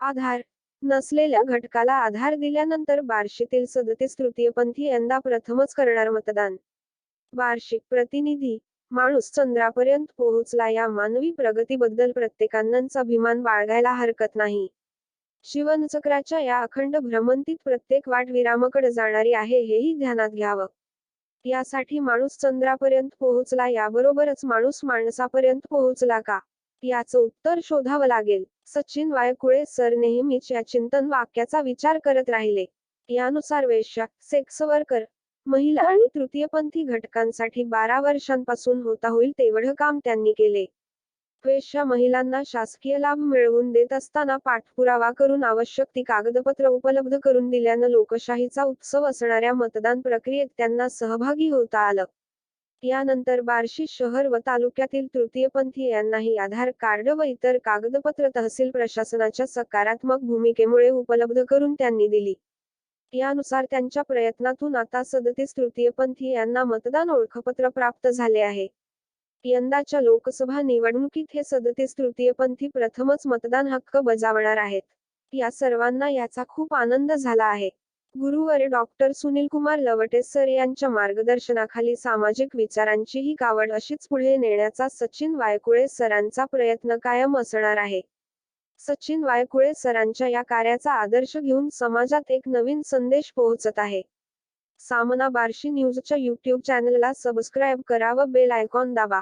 आधार नसलेल्या घटकाला आधार दिल्यानंतर बार्शीतील सदतीस तृतीयपंथी यंदा प्रथमच करणार मतदान. वार्षिक प्रतिनिधी माणूस चंद्रापर्यंत पोहोचला या मानवी प्रगतीबद्दल प्रत्येकांनाच अभिमान बाळगायला हरकत नाही. शिवनचक्राच्या या अखंड भ्रमंतीत प्रत्येक वाट विरामाकडे जाणारी आहे हेही ध्यानात घ्यावं. यासाठी माणूस चंद्रापर्यंत पोहोचला याबरोबरच माणूस माणसापर्यंत पोहोचला का? याचं उत्तर शोधावं लागेल. सचिन वायकुळे सर नेहमीच या चिंतन वाक्याचा विचार करत राहिले. यानुसार वेश्या सेक्स वर्कर महिला आणि तृतीयपंथी घटकांसाठी बारा वर्षांपासून होता होईल तेवढं काम त्यांनी केले. वेश्या महिलांना शासकीय लाभ मिळवून देत असताना पाठपुरावा करून आवश्यक ती कागदपत्र उपलब्ध करून दिल्यानं लोकशाहीचा उत्सव असणाऱ्या मतदान प्रक्रियेत त्यांना सहभागी होता आलं. यानंतर बार्शी शहर व तालुक्यातील तृतीयपंथी यांनाही आधार कार्ड व इतर कागदपत्र तहसील प्रशासनाच्या सकारात्मक भूमिकेमुळे उपलब्ध करून त्यांनी दिली. यानुसार त्यांच्या प्रयत्नातून आता सदतीस तृतीयपंथी यांना मतदान ओळखपत्र प्राप्त झाले आहे. यंदाच्या लोकसभा निवडणुकीत हे सदतीस तृतीयपंथी प्रथमच मतदान हक्क बजावणार आहेत. या सर्वांना याचा खूप आनंद झाला आहे. गुरुवारी डॉक्टर सुनील कुमार लवटे सर यांच्या मार्गदर्शनाखाली सामाजिक विचारांची ही कावड अशीच पुढे नेण्याचा सचिन वायकुळे सरांचा प्रयत्न कायम असणार आहे. सचिन वायकुळे सरांच्या या कार्याचा आदर्श घेऊन समाजात एक नवीन संदेश पोहोचत आहे. सामना बार्शी न्यूजच्या युट्यूब चॅनलला सबस्क्राईब करा व बेल आयकॉन दाबा.